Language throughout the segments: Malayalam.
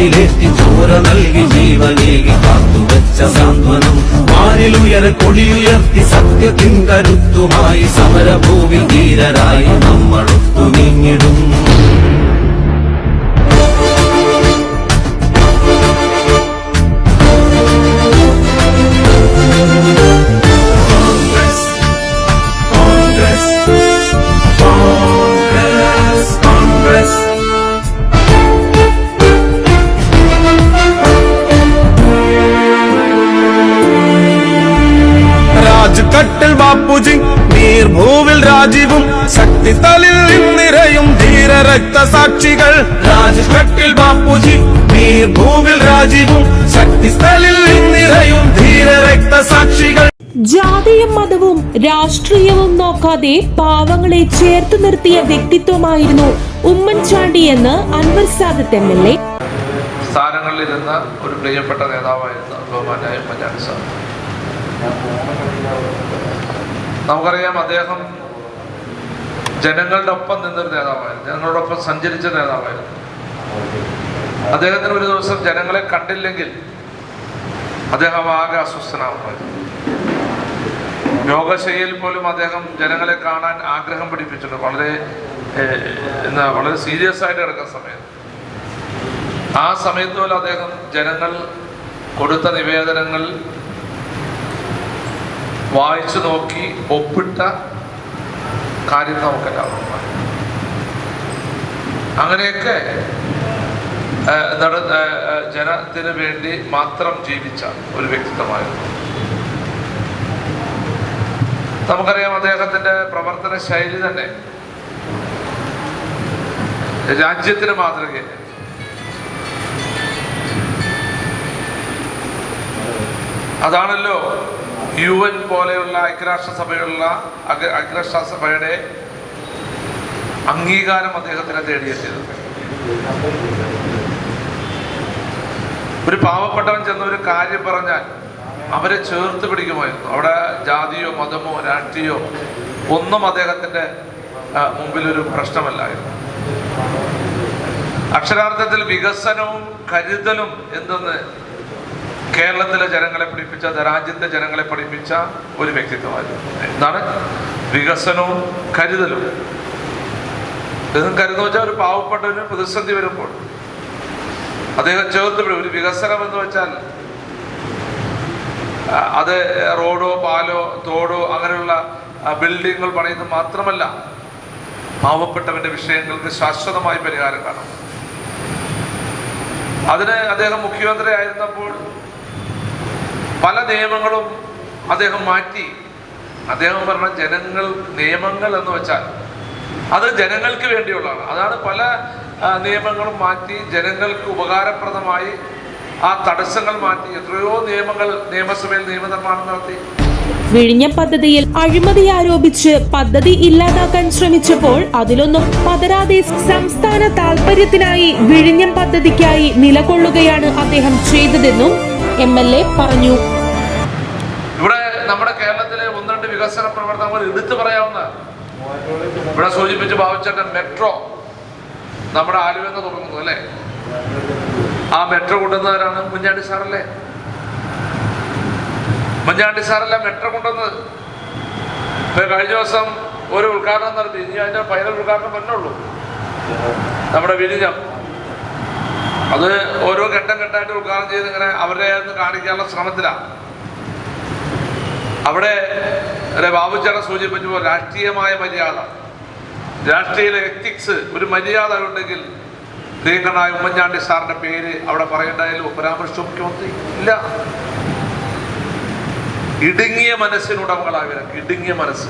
നെഞ്ചിലേറ്റി ചോര നൽകി ജീവനേകി കാത്തുവെച്ച സാന്ത്വനം. മാനിലുയര കൊടിയുയർത്തി സത്യത്തിൻ കരുത്തുമായി സമരഭൂമി ധീരരായി നമ്മളൊത്തു നീങ്ങിടും. നീർഭൂവിൽ രാജീവും ശക്തി തലിൽ നിറയും ധീര രക്തസാക്ഷികൾ. രാജ്ഘട്ടിൽ ബാപ്പുജി നീർഭൂവിൽ രാജീവും ശക്തി തലിൽ നിറയും ധീര രക്തസാക്ഷികൾ. ജാതിയും മതവും രാഷ്ട്രീയവും നോക്കാതെ പാവങ്ങളെ ചേർത്ത് നിർത്തിയ വ്യക്തിത്വമായിരുന്നു ഉമ്മൻചാണ്ടി എന്ന് Anwar Sadath M L A. സ്ഥാനങ്ങളിലിരുന്ന ഒരു പ്രിയപ്പെട്ട നേതാവായിരുന്നു ബഹുമാനായ ഉമ്മൻചാണ്ടി സാർ. നമുക്കറിയാം അദ്ദേഹം ജനങ്ങളുടെ ഒപ്പം നിന്നൊരു നേതാവായിരുന്നു. ജനങ്ങളോടൊപ്പം സഞ്ചരിച്ച നേതാവായിരുന്നു. അദ്ദേഹത്തിന് ഒരു ദിവസം ജനങ്ങളെ കണ്ടില്ലെങ്കിൽ അദ്ദേഹം ആകെ അസ്വസ്ഥനാവുമായിരുന്നു. യോഗശൈലിയിൽ പോലും അദ്ദേഹം ജനങ്ങളെ കാണാൻ ആഗ്രഹം പഠിപ്പിച്ചിട്ടുണ്ട്. വളരെ എന്താ വളരെ സീരിയസ് ആയിട്ട് കിടക്കുന്ന സമയത്ത്. ആ സമയത്ത് പോലും അദ്ദേഹം ജനങ്ങൾ കൊടുത്ത നിവേദനങ്ങൾ വായിച്ചു നോക്കി ഒപ്പിട്ട കാര്യം നമുക്കെല്ലാവർക്കും അങ്ങനെയൊക്കെ നട ജനത്തിന് വേണ്ടി മാത്രം ജീവിച്ച ഒരു വ്യക്തിത്വമായിരുന്നു. നമുക്കറിയാം അദ്ദേഹത്തിന്റെ പ്രവർത്തന ശൈലി തന്നെ രാജ്യത്തിന് മാതൃക അതാണല്ലോ യു എൻ പോലെയുള്ള ഐക്യരാഷ്ട്രസഭയുള്ള ഐക്യരാഷ്ട്രസഭയുടെ അംഗീകാരം അദ്ദേഹത്തിനെ തേടിയെത്തിയത്. ഒരു പാവപ്പെട്ടവൻ ചെന്ന ഒരു കാര്യം പറഞ്ഞാൽ അവരെ ചേർത്ത് പിടിക്കുമായിരുന്നു. അവിടെ ജാതിയോ മതമോ രാഷ്ട്രീയോ ഒന്നും അദ്ദേഹത്തിന്റെ മുമ്പിലൊരു പ്രശ്നമല്ലായിരുന്നു. അക്ഷരാർത്ഥത്തിൽ വികസനവും കരുതലും എന്തെന്ന് കേരളത്തിലെ ജനങ്ങളെ പഠിപ്പിച്ച രാജ്യത്തെ ജനങ്ങളെ പഠിപ്പിച്ച ഒരു വ്യക്തിത്വമായിരുന്നു. എന്താണ്? വികസനവും കരുതലും. ഇതും കരുതെന്ന് വെച്ചാൽ ഒരു പാവപ്പെട്ടവന് പ്രതിസന്ധി വരുമ്പോൾ. അദ്ദേഹം ചേർത്ത് ഒരു വികസനം എന്ന് വെച്ചാൽ അത് റോഡോ പാലോ തോടോ അങ്ങനെയുള്ള ബിൽഡിങ്ങുകൾ പണിയുന്നത് മാത്രമല്ല പാവപ്പെട്ടവന്റെ വിഷയങ്ങൾക്ക് ശാശ്വതമായി പരിഹാരം കാണും. അതിന് അദ്ദേഹം മുഖ്യമന്ത്രി ആയിരുന്നപ്പോൾ പല നിയമങ്ങളും അദ്ദേഹം മാറ്റി. അദ്ദേഹം പറഞ്ഞ ജനങ്ങൾ നിയമങ്ങൾ എന്ന് വെച്ചാൽ അത് ജനങ്ങൾക്ക് വേണ്ടിയുള്ളതാണ്. അതാണ് പല നിയമങ്ങളും മാറ്റി ജനങ്ങൾക്ക് ഉപകാരപ്രദമായി ആ തടസ്സങ്ങൾ മാറ്റി എത്രയോ നിയമങ്ങൾ നിയമസഭയിൽ നിയമനിർമ്മാണം നടത്തി. വിഴിഞ്ഞ പദ്ധതിയിൽ അഴിമതി ആരോപിച്ച് പദ്ധതി ഇല്ലാതാക്കാൻ ശ്രമിച്ചപ്പോൾ അതിലൊന്നും പതരാതെ സംസ്ഥാന താൽപര്യത്തിനായി വിഴിഞ്ഞം പദ്ധതിക്കായി നിലകൊള്ളുകയാണ് അദ്ദേഹം ചെയ്തതെന്നും എം എൽ എ പറഞ്ഞു. ഇവിടെ നമ്മുടെ കേരളത്തിലെ ഒന്ന് രണ്ട് വികസന പ്രവർത്തനങ്ങൾ എടുത്തു പറയാവുന്ന ഇവിടെ സൂചിപ്പിച്ച് ഭാവിച്ചേട്ടൻ മെട്രോ നമ്മുടെ ആലുവെന്ന് തുടങ്ങുന്നു അല്ലേ? ആ മെട്രോ കൊണ്ടുവന്നവരാണ് മുഞ്ഞാണ്ടി സാറല്ലേ? മുഞ്ഞാണ്ടി സാറല്ല മെട്രോ കൊണ്ടുവന്നത്? ഇപ്പൊ കഴിഞ്ഞ ദിവസം ഒരു ഉദ്ഘാടനം നടത്തി ഇനി അതിന്റെ ഫൈനൽ ഉദ്ഘാടനം വരണുള്ളൂ നമ്മുടെ വിരിഞ്ഞം. അത് ഓരോ ഘട്ടം ഘട്ടമായിട്ട് ഉദ്ഘാടനം ചെയ്ത് ഇങ്ങനെ അവരെ ഒന്ന് കാണിക്കാനുള്ള ശ്രമത്തിലാണ് അവിടെ ബാബുച്ചേട്ടൻ സൂചിപ്പിച്ചപ്പോൾ രാഷ്ട്രീയമായ മര്യാദ. രാഷ്ട്രീയ എത്തിക്സ് ഒരു മര്യാദ ഉണ്ടെങ്കിൽ പ്രിയങ്കനായ ഉമ്മൻചാണ്ടി സാറിന്റെ പേര് അവിടെ പറയേണ്ടതിലും പരാമർശം മുഖ്യമന്ത്രി ഇല്ല. ഇടുങ്ങിയ മനസ്സിനുടമകളാകണം ഇടുങ്ങിയ മനസ്സ്.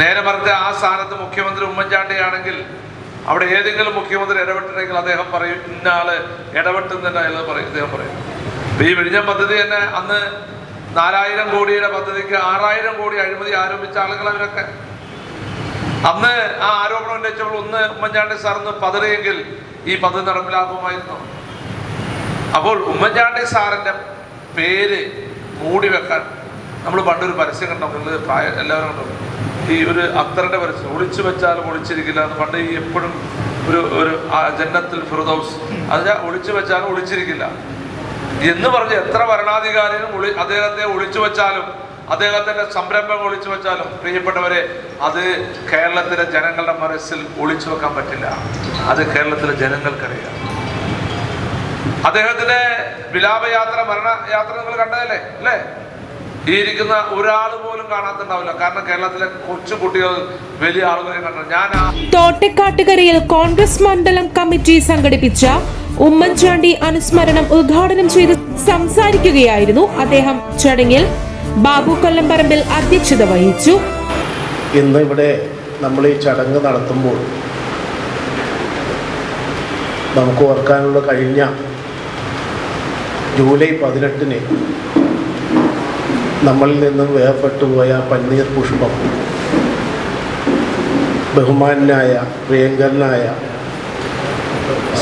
നേരെ മറിച്ച് ആ സ്ഥാനത്ത് മുഖ്യമന്ത്രി ഉമ്മൻചാണ്ടിയാണെങ്കിൽ അവിടെ ഏതെങ്കിലും മുഖ്യമന്ത്രി ഇടപെട്ടിട്ടുണ്ടെങ്കിൽ അദ്ദേഹം പറയും ഇന്ന ആൾ ഇടപെട്ടുന്നതിന് എന്ന് പറയും അദ്ദേഹം പറയും. ഈ വിഴിഞ്ഞ പദ്ധതി തന്നെ അന്ന് നാലായിരം കോടിയുടെ പദ്ധതിക്ക് ആറായിരം കോടി അഴിമതി ആരോപിച്ച ആളുകൾ അവരൊക്കെ. അന്ന് ആ ആരോപണം ഉന്നയിച്ചപ്പോൾ ഒന്ന് ഉമ്മൻചാണ്ടി സാർ ഒന്ന് പതറിയെങ്കിൽ ഈ പദ്ധതി നടപ്പിലാക്കുമായിരുന്നു. അപ്പോൾ ഉമ്മൻചാണ്ടി സാറിന്റെ പേര് മൂടി വെക്കാൻ നമ്മൾ പണ്ടൊരു പരസ്യം കണ്ടോ? നിങ്ങൾ എല്ലാവരും കണ്ടോ? ഈ ഒരു അക്തറിന്റെ പരസ്യം ഒളിച്ചു വെച്ചാലും ഒളിച്ചിരിക്കില്ല എന്ന് പണ്ട് ഈ എപ്പോഴും ഒരു ഒരു ജന്നത്തിൽ ഫിറുദൌസ് അതിനെ ഒളിച്ചു വെച്ചാലും ഒളിച്ചിരിക്കില്ല. എന്ന് പറഞ്ഞ് എത്ര ഭരണാധികാരിയും ഒളി അദ്ദേഹത്തെ ഒളിച്ചു വെച്ചാലും അദ്ദേഹത്തിന്റെ സംരംഭം ഒളിച്ചു വെച്ചാലും പ്രിയപ്പെട്ടവരെ അത് കേരളത്തിലെ ജനങ്ങളുടെ മനസ്സിൽ ഒളിച്ചു വെക്കാൻ പറ്റില്ല. അത് കേരളത്തിലെ ജനങ്ങൾക്കറിയാം. അദ്ദേഹത്തിന്റെ വിലാപയാത്ര മരണയാത്ര നിങ്ങൾ കണ്ടതല്ലേ? അല്ലേ? ഈ ഇരിക്കുന്ന ഒരാൾ പോലും കാണാത്തുണ്ടാവില്ല. കാരണം കേരളത്തിലെ കൊച്ചു കുട്ടികൾ വലിയ ആളുകളെ കണ്ടു ഞാൻ തോട്ടക്കാട്ടുകരയിൽ കോൺഗ്രസ് മണ്ഡലം കമ്മിറ്റി സംഘടിപ്പിച്ച ഉമ്മൻചാണ്ടി അനുസ്മരണം ഉദ്ഘാടനം ചെയ്ത് സംസാരിക്കുകയായിരുന്നു അദ്ദേഹം. ചടങ്ങിൽ ബാബു കൊല്ലംപറമ്പിൽ അധ്യക്ഷത വഹിച്ചു. ഇന്ന് ഇവിടെ നമ്മൾ ഈ ചടങ്ങ് നടത്തുമ്പോൾ നമുക്ക് ഓർക്കാനുള്ള കഴിഞ്ഞ ജൂലൈ പതിനെട്ടിന് നമ്മളിൽ നിന്നും വേർപെട്ടു പോയ പന്നീർ പുഷ്പം. ബഹുമാനായ പ്രിയങ്കരനായ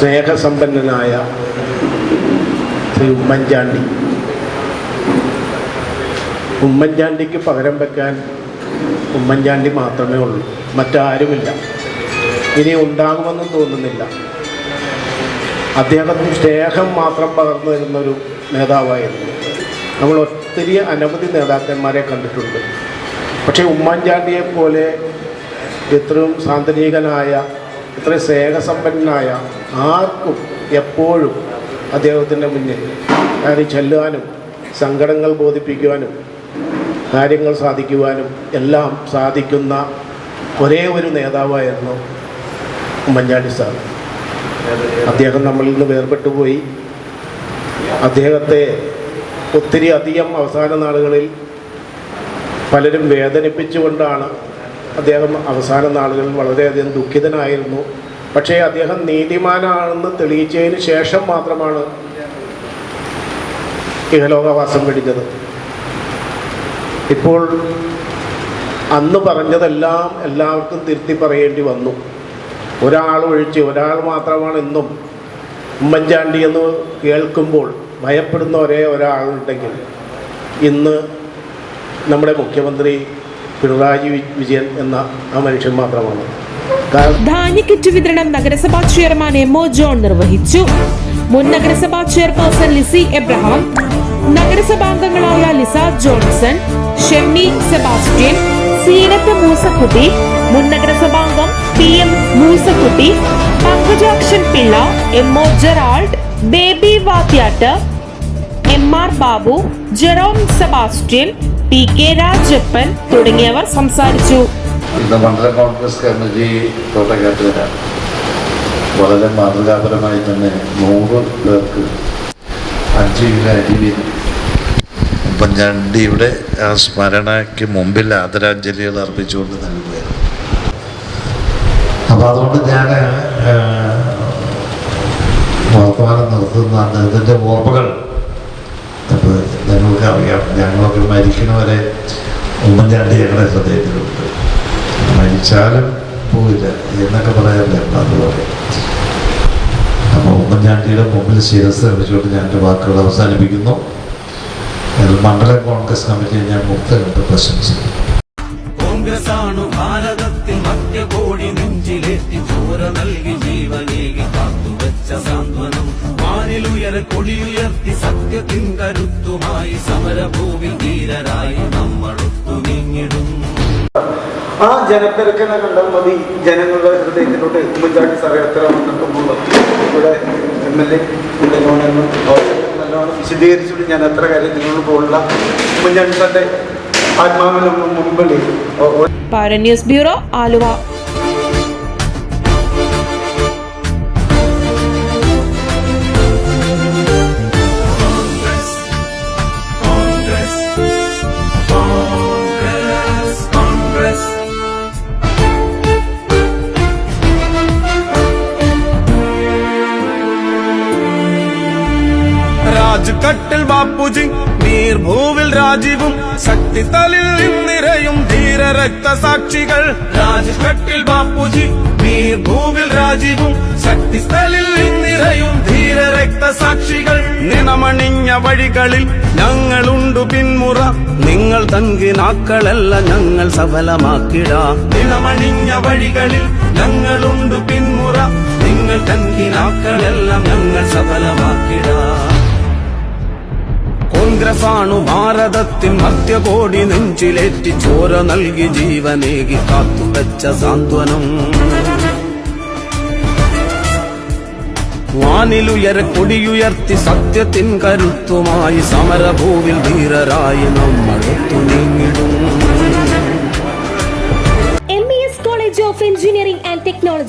സ്നേഹസമ്പന്നനായ ശ്രീ ഉമ്മൻചാണ്ടി. ഉമ്മൻചാണ്ടിക്ക് പകരം വെക്കാൻ ഉമ്മൻചാണ്ടി മാത്രമേ ഉള്ളൂ. മറ്റാരുമില്ല. ഇനി ഉണ്ടാകുമെന്നും തോന്നുന്നില്ല. അദ്ദേഹത്തിന് സ്നേഹം മാത്രം പകർന്നു തരുന്നൊരു നേതാവായിരുന്നു. നമ്മൾ ഒത്തിരി അനവധി നേതാക്കന്മാരെ കണ്ടിട്ടുണ്ട്. പക്ഷേ ഉമ്മൻചാണ്ടിയെ പോലെ ഇത്രയും സാന്ത്വനികനായ ഇത്രയും സ്നേഹസമ്പന്നനായ ആർക്കും എപ്പോഴും അദ്ദേഹത്തിന്റെ മുന്നിൽ കയറി ചെല്ലുവാനും സങ്കടങ്ങൾ ബോധിപ്പിക്കുവാനും കാര്യങ്ങൾ സാധിക്കുവാനും എല്ലാം സാധിക്കുന്ന ഒരേ ഒരു നേതാവായിരുന്നു ഉമ്മൻചാണ്ടി സാർ. അദ്ദേഹം നമ്മളിൽ നിന്ന് വേർപെട്ടുപോയി. അദ്ദേഹത്തെ ഒത്തിരി അധികം അവസാന നാളുകളിൽ പലരും വേദനിപ്പിച്ചുകൊണ്ടാണ് അദ്ദേഹം അവസാന നാളുകളിൽ വളരെയധികം ദുഃഖിതനായിരുന്നു. പക്ഷേ അദ്ദേഹം നീതിമാനാണെന്ന് തെളിയിച്ചതിന് ശേഷം മാത്രമാണ് ഇഹലോകവാസം വെടിഞ്ഞത് ഇപ്പോൾ അന്ന് പറഞ്ഞതെല്ലാം എല്ലാവർക്കും തിരുത്തി പറയേണ്ടി വന്നു. ഒരാൾ ഒഴിച്ച് ഒരാൾ മാത്രമാണ് ഇന്നും ഉമ്മൻചാണ്ടി എന്ന് കേൾക്കുമ്പോൾ ഭയപ്പെടുന്ന ഒരേ ഒരാളുണ്ടെങ്കിൽ ഇന്ന് നമ്മുടെ മുഖ്യമന്ത്രി പിണറായി വിജയൻ എന്ന ആ മനുഷ്യൻ മാത്രമാണ്. ധാന്യക്കിറ്റ് വിതരണം നഗരസഭാ ചെയർമാൻ എം ഒ ജോൺ നിർവഹിച്ചു. മുൻ നഗരസഭാ chairperson Lissy Abraham നഗരസഭാംഗങ്ങളായ Lisa Johnson Shemmy Sebastian Seenath Moosakutty മുൻ നഗരസഭാംഗം P M Moosakutty Pankajakshan Pillai M O Gerald Baby Vathyatt M R Babu Jerome Sebastian P K Rajappan തുടങ്ങിയവർ സംസാരിച്ചു. മണ്ഡല കോൺഗ്രസ് കമ്മിറ്റി തോട്ടക്കാട്ടുകര വളരെ മാതൃകാപരമായി തന്നെ നൂറ് പേർക്ക് അഞ്ച് കിലോ അരി വീതം ഉപ്പൻചാണ്ടിയുടെ ആ സ്മരണയ്ക്ക് മുമ്പിൽ ആദരാഞ്ജലികൾ അർപ്പിച്ചുകൊണ്ട് നൽകുകയാണ് അപ്പോൾ അതുകൊണ്ട് ഞാൻ വർത്തമാനം നിർത്തുന്ന അദ്ദേഹത്തിന്റെ ഓർമ്മകൾ അപ്പോൾ ഞങ്ങൾക്ക് അറിയാം. ഞങ്ങളൊക്കെ മരിക്കണവരെ ഉമ്മൻചാണ്ടി ഞങ്ങളുടെ ഹൃദയത്തിലുണ്ട് മരിച്ചാലും പോയില്ല എന്നൊക്കെ പറയാറില്ല അതുപോലെ. അപ്പോൾ ഉമ്മൻചാണ്ടിയുടെ മുമ്പിൽ ശിരസ് വെച്ചുകൊണ്ട് ഞാൻ എന്റെ വാക്കുകൾ അവസാനിപ്പിക്കുന്നു. മണ്ഡലം കോൺഗ്രസ് കമ്മിറ്റിയെ ഞാൻ മുക്തകണ്ട് പ്രശംസിക്കുന്നു. കോൺഗ്രസ് ആണു മധ്യകോടി നെഞ്ചിലേറ്റി ചോര നൽകി ജീവനേകി കാത്തുവച്ച സാന്ത്വനം. വാനിലുയരെ കൊടിയുയർത്തി സത്യത്തിൻ കരുത്തുമായി സമരഭൂമി ധീരരായി നമ്മളൊത്തു നീങ്ങിടും. ആ ജനത്തിരക്കിനെ കണ്ടാൽ മതി. ജനങ്ങളുടെ ഹൃദയത്തിലോട്ട് ഉമ്മൻചാണ്ടി സാറെ എത്ര ഇവിടെ എം എൽ എ നല്ലോണം വിശദീകരിച്ചുകൊണ്ട് ഞാൻ എത്ര കാര്യം നിങ്ങളോട് പോലുള്ള ഉമ്മൻചാണ്ടി സാറിന്റെ ആത്മാവിന് മുമ്പിൽ ഒ- ഒ- പാര ന്യൂസ് ബ്യൂറോ ആലുവ കോൺഗ്രസ് കോൺഗ്രസ് राजकट्टिल बापूजी वीर നീർഭൂവിൽ രാജീവും ശക്തിത്തലിൽ നിറയും ധീര രക്തസാക്ഷികൾ രാജ്ഘട്ടിൽ ബാപ്പുജി നീർഭൂവിൽ രാജീവും ശക്തിസ്ഥലിൽ നിറയും ധീര രക്തസാക്ഷികൾ നിണമണിഞ്ഞ വഴികളിൽ ഞങ്ങളുണ്ടു പിന്മുറ. നിങ്ങൾ തങ്കിനാക്കളല്ല ഞങ്ങൾ സഫലമാക്കിട. നിണമണിഞ്ഞ വഴികളിൽ ഞങ്ങളുണ്ടു പിന്മുറ. നിങ്ങൾ തങ്കിനാക്കളെല്ലാം ഞങ്ങൾ സഫലമാക്കിടാം. ആണു ഭാരതത്തിൻ മധ്യകോടി നെഞ്ചിലേറ്റി ചോര നൽകി ജീവനേകി കാത്തുവച്ച സാന്ത്വനം. വാനിലുയര കൊടിയുയർത്തി സത്യത്തിൻ കരുത്തുമായി സമരഭൂവിൽ ധീരരായി നമ്മൾ ഒത്തു നീങ്ങിടും. M E S college of engineering